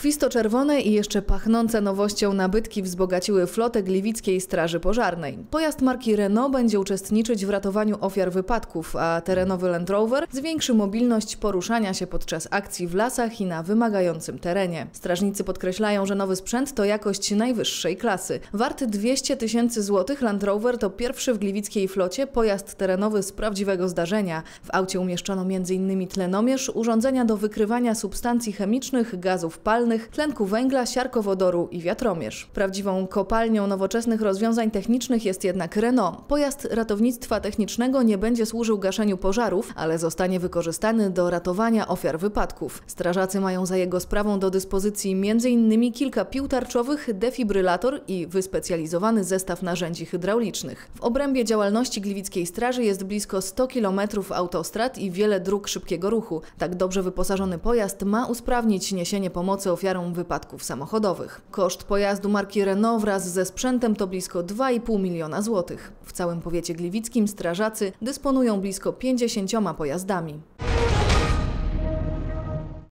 Krwisto-czerwone i jeszcze pachnące nowością nabytki wzbogaciły flotę Gliwickiej Straży Pożarnej. Pojazd marki Renault będzie uczestniczyć w ratowaniu ofiar wypadków, a terenowy Land Rover zwiększy mobilność poruszania się podczas akcji w lasach i na wymagającym terenie. Strażnicy podkreślają, że nowy sprzęt to jakość najwyższej klasy. Warty 200 tysięcy złotych Land Rover to pierwszy w gliwickiej flocie pojazd terenowy z prawdziwego zdarzenia. W aucie umieszczono m.in. tlenomierz, urządzenia do wykrywania substancji chemicznych, gazów palnych, tlenku węgla, siarkowodoru i wiatromierz. Prawdziwą kopalnią nowoczesnych rozwiązań technicznych jest jednak Renault. Pojazd ratownictwa technicznego nie będzie służył gaszeniu pożarów, ale zostanie wykorzystany do ratowania ofiar wypadków. Strażacy mają za jego sprawą do dyspozycji m.in. kilka pił tarczowych, defibrylator i wyspecjalizowany zestaw narzędzi hydraulicznych. W obrębie działalności Gliwickiej Straży jest blisko 100 km autostrad i wiele dróg szybkiego ruchu. Tak dobrze wyposażony pojazd ma usprawnić niesienie pomocy wypadków samochodowych. Koszt pojazdu marki Renault wraz ze sprzętem to blisko 2,5 miliona złotych. W całym powiecie gliwickim strażacy dysponują blisko 50 pojazdami.